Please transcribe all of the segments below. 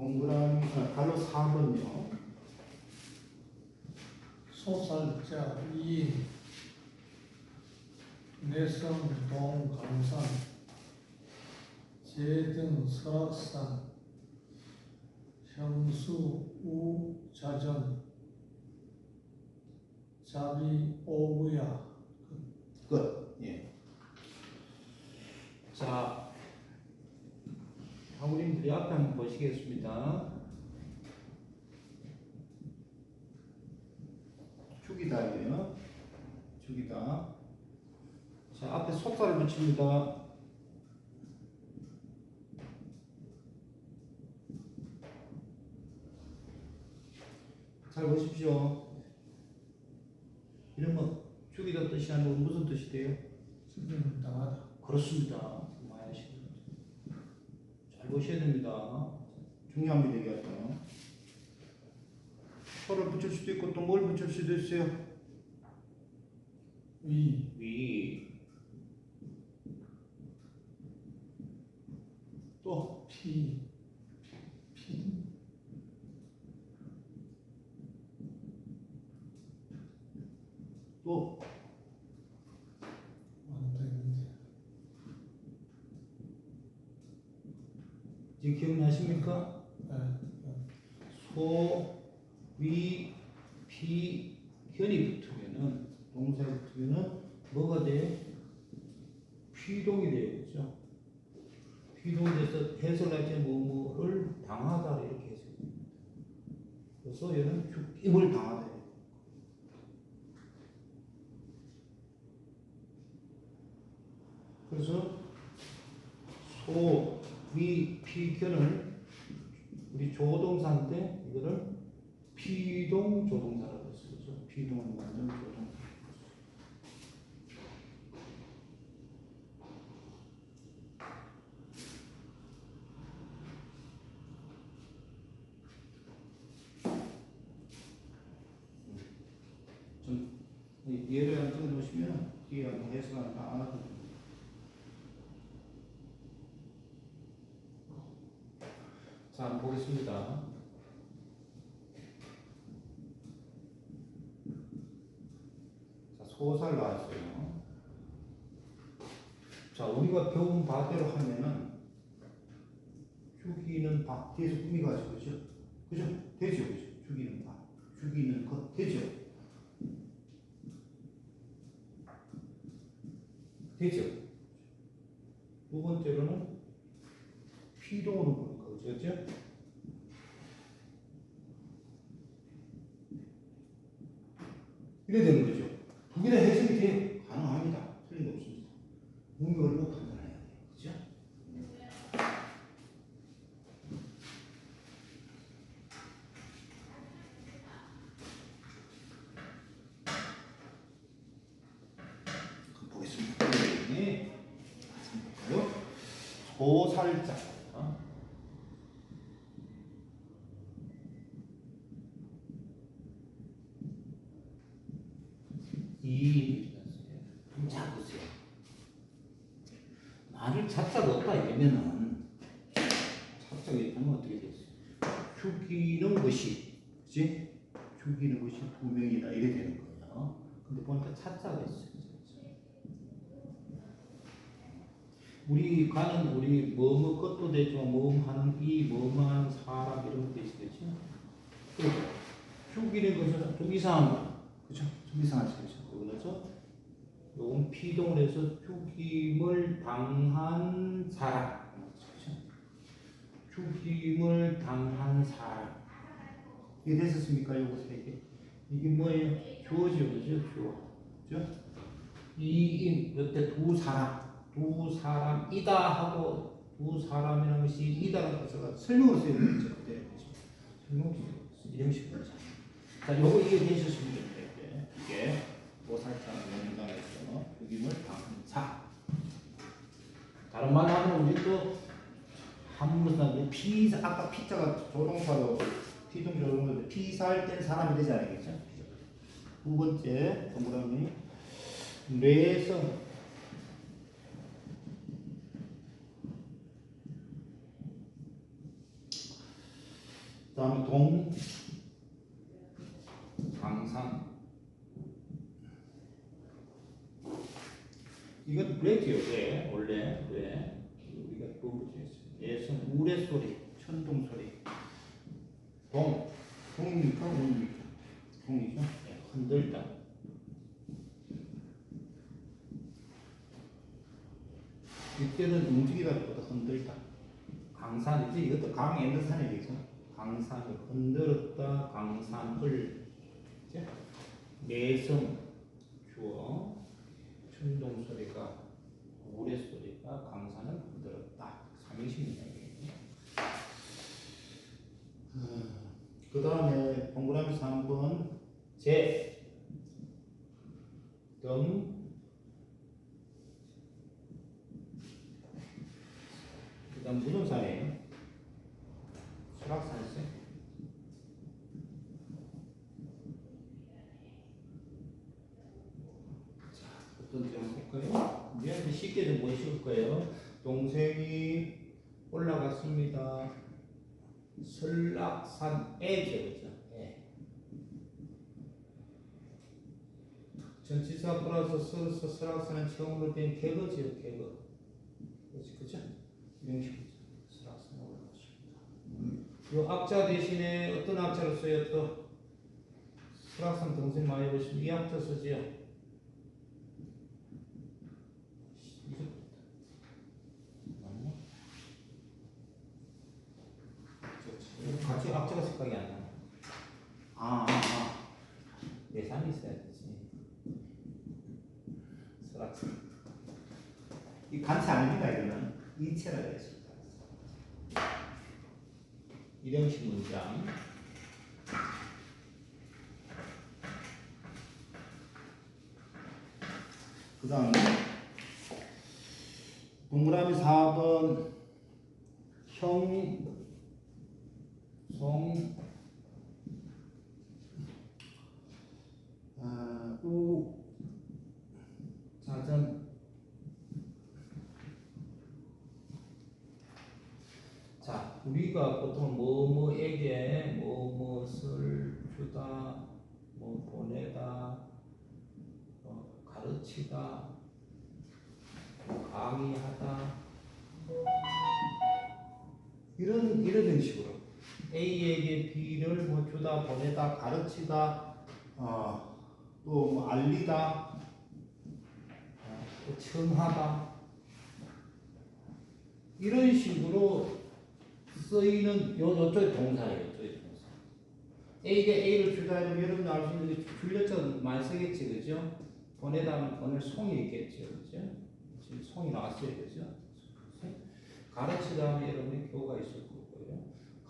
동그라미 아, 가로 4번요. 소살자 이 내성 동강산 제등 설악산 형수 우자전 자비 오부야 끝. 예. 자, 사모님들이 보시겠습니다. 축이다예요. 축이다. 자, 앞에 속살을 붙입니다. 잘 보십시오. 이런 거 축이다 뜻이 아니고 무슨 뜻이 돼요? 수비는 당하다 그렇습니다. 많이 하시는. 잘 보셔야 됩니다. 중요합니다, 이게 또. 소를 붙일 수도 있고 또 뭘 붙일 수도 있어요. 위 위. 또 피, 피, 또 많다 있는데 지금 기억나십니까? 네, 소, 위, 피, 현이 붙으면은 동사에 붙으면은 뭐가 돼? 피동이 돼요, 그죠? 피동이 돼서 해석할 때 뭐뭐를 당하다 이렇게 됩니다. 그래서 얘는 죽임을 당하다. 그래서 소, 위, 피, 견을 우리 조동사 때 이거를 피동 조동사라고. 그죠? 피동은 완전 조동사. 좀 예를 한번 뜯어 놓으시면 뒤에 한번 해석을 다 알아듣습니다. 자, 보겠습니다. 자, 소살 나왔어요. 자, 우리가 배운 바대로 하면은 죽이는 바 뒤에서 꾸미가지고 그죠? 그죠? 되죠, 그죠? 죽이는 바, 죽이는 것 되죠? 되죠? 두 번째로는 피동으로 그죠? 이래 되는 거죠. 두개다 해석이. 가능합니다. 틀린 거 없습니다. 운명을 못 판단해야 돼요. 그죠? 그럼 보겠습니다. 네. 볼까요? 소살자. 이 좀 잡으세요. 만일 잡자가 없다 이러면은 잡자가 있다면 어떻게 되겠어요? 죽이는 것이 그지? 죽이는 것이 두 명이다 이래 되는 거예요. 근데 보니까 찾자가 있어요. 우리 가는 우리 뭐뭐 것도 되지만 뭐뭐 하는 이 하는 사람 이런 것도. 그리고 죽이는 것은 좀 이상한 거. 그죠? 좀 이상하죠. 그죠? 요건 피동을 해서 죽임을 당한 사람. 죽임을 당한 사람. 이게 됐었습니까? 요거 세 개. 이게 뭐예요? 주어죠. 그죠? 주어. 그죠? 이인 이때 두 사람. 두 사람이다 하고 두 사람이라는 것이 이다라는 것을 설명을 써야 되죠. 네. 설명 이런 식으로. 자, 요거 이게 되셨으면 좋겠대. 이게 보살자 당한 자. 다른 말로 하면 우리 또 한문사 피 아까 피자가 조동사로 피동 조동사로 피살된 사람이 되지 않겠죠? 두 번째 동그라미 다음에 동, 강산. 이건 브레이크요, 왜? 원래, 왜? 우리가 부부지했어요. 예선 우레 소리, 천둥 소리. 동, 동입니까? 운입니까? 동이죠? 네, 흔들다. 이때는 움직이다보다 흔들다. 강산이지 이것도 강의 엔더산이겠죠. 강산을 흔들었다. 강산을 내성 주어 천둥 소리가 우레 소리가 강산을 흔들었다. 삼행시입니다. 이게. 그 다음에 동그라미 3번 제, 등, 그 다음 부동산이에요. 수락산세. 자, 어떤 점 볼까요? 쉽게 좀 보실 거예요. 동생이 올라갔습니다. 설락산에 그죠? 예. 전치사 플러스 서서 설악산은 처음으로 된 개거지요, 개거. 그렇지, 그죠? 식으로 설악산에 올라갔습니다. 이 악자 대신에 어떤 악자를 써요? 또 설악산 동생 많이 보시면 이 악자 쓰지요. 이거 맞나? 그렇지. 생각이 안 나. 아, 아, 아. 예산이 있어야 되지. 설악산. 이 간체 아닙니다, 이거는. 이체라 되겠습니다. 일형식 문장. 그 다음에 동그라미 4번 형, 송, 아, 우, 자전, 자, 우리가 보통 뭐뭐에게 뭐뭇을 주다, 뭐 보내다, 뭐 가르치다, 뭐 강의하다. 이런 이런 형식으로 A에게 B를 뭐 주다, 보내다, 가르치다, 어, 또뭐 알리다, 어, 또 청하다 이런 식으로 쓰이는 요 요쪽에 동사예요. 요쪽에 동사. A가 A를 주다 이러면 여러분 알수 있는 게 줄여서 많이 쓰겠지, 그죠? 보내다 하면 보낼 송이 있겠죠, 그죠? 지금 송이 나왔어요, 그죠? 가르치다 하면 여러분이 교가 있을.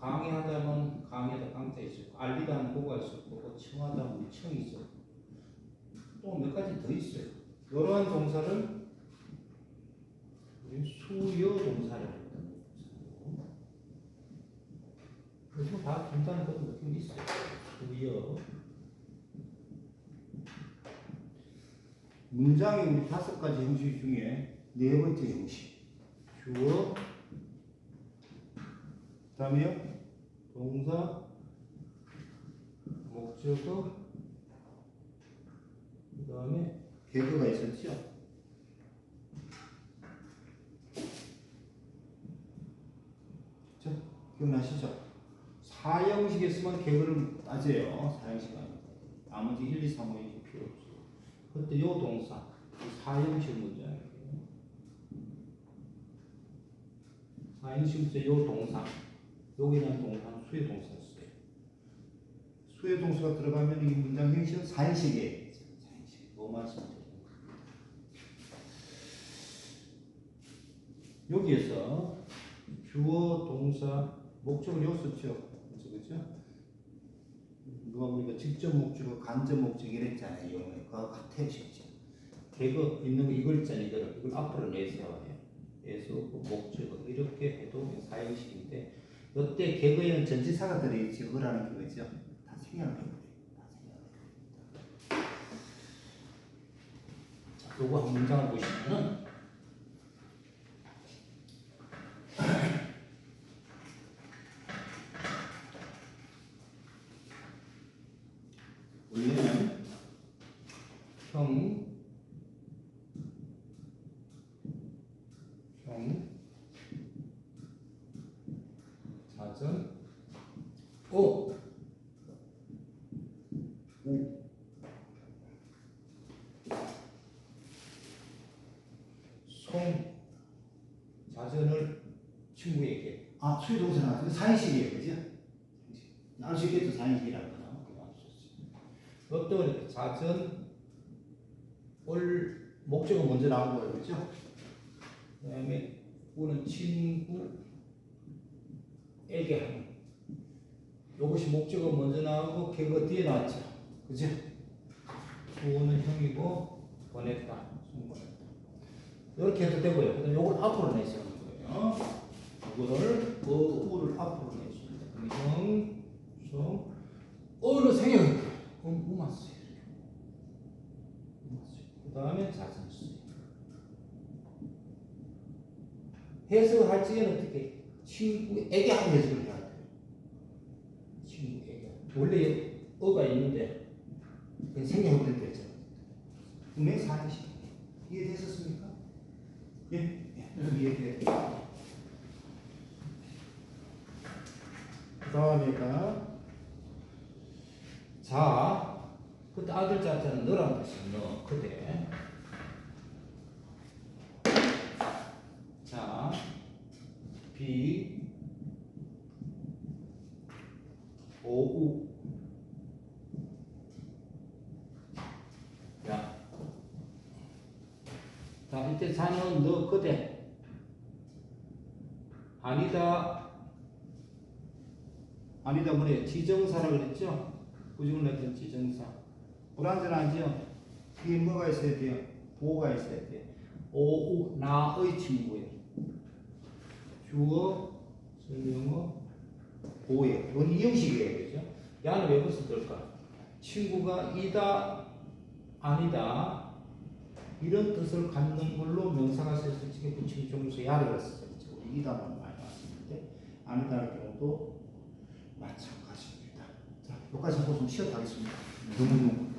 강의하다면 강의하다 강자 있을 거고, 알리다 하면 고가 있을 거고, 청하다 하면 청이 있을 거고. 또 몇 가지 더 있어요. 이러한 동사를 수요 동사라고 합니다. 요즘 다 분단한 그런 느낌이 있어요. 수요. 문장의 다섯 가지 형식 중에 네 번째 형식. 주어, 그 다음에요, 동사, 목적어, 그 다음에 개그가 있었죠. 자, 기억나시죠? 사형식에 쓰면 개그를 따져요. 사형식 아니고. 나머지 1, 2, 3, 5 이렇게 필요 없어요. 그때 요 동사, 이 사형식 문장이에요. 사형식부터 요 동사, 여기는 동사는 수의 동사를 써요. 수의 동사가 들어가면 이 문장 형식은 사형식이에요. 사형식. 뭐 말씀드려요? 여기에서 주어, 동사, 목적을 여기 썼죠. 그죠? 그죠? 누가 보니까 직접 목적어, 간접 목적 이랬잖아요. 영어에. 그거 같아요, 실제. 개그 있는 거 이걸 있잖아요. 이걸, 이걸 앞으로 내세워야 해요. 내세우고 목적어 이렇게 해도 사형식인데 이때 개그에는 전치사가 들어있지. 다 생략을 해버려요. 다 생략을 해버려요. 자, 요거 한 문장을 보시면은 5 5 자전을 친구에게. 아 수의 동사나 사인식이에요 그죠? 알수 있겠죠 사인식이라는 거죠 그것도 자전 올 목적은 먼저 나온 거예요 그죠? 그 다음에 우는 친구에게 하는 이것이 목적어 먼저 나오고 걔가 뒤에 나왔죠, 그죠? 우는 형이고 보냈다, 손보냈다. 이렇게 해도 되고요. 요걸 앞으로 내시는 거예요. 이거를 어, 우를 앞으로 내십니다. 그럼 형, 송, 어는 생략. 그럼 우마스 그 다음에 자선수 해석할 적에는 어떻게 친구에게 하고 해석을 해야 원래 어가 있는데 생략해버리면 되죠 분명히 사인식. 이해되셨습니까? 예, 예, 이해돼요. 그 다음에가 자 그때 아들 자자는 너란 뜻이 너 그대 자 비, 오우 야. 자 이때 자는 너 그대 아니다 아니다 뭐래 지정사라 그랬죠? 부정을 냈던 지정사 불완전하죠? 뒤에 뭐가 있어야 돼요? 보호가 있어야 돼요 오 우 나의 친구예요 주어 설명어 보호예요 이건 이형식이에요 그죠? 야는 왜 붙을까? 친구가 이다 아니다 이런 뜻을 갖는 걸로 명사가 있게 붙이기 종에서 야를 썼어요 우리 이다만 많이 나왔는데 아니다의 경우도 마찬가지입니다. 자, 여기까지 하고 좀 쉬었다 하겠습니다. 너무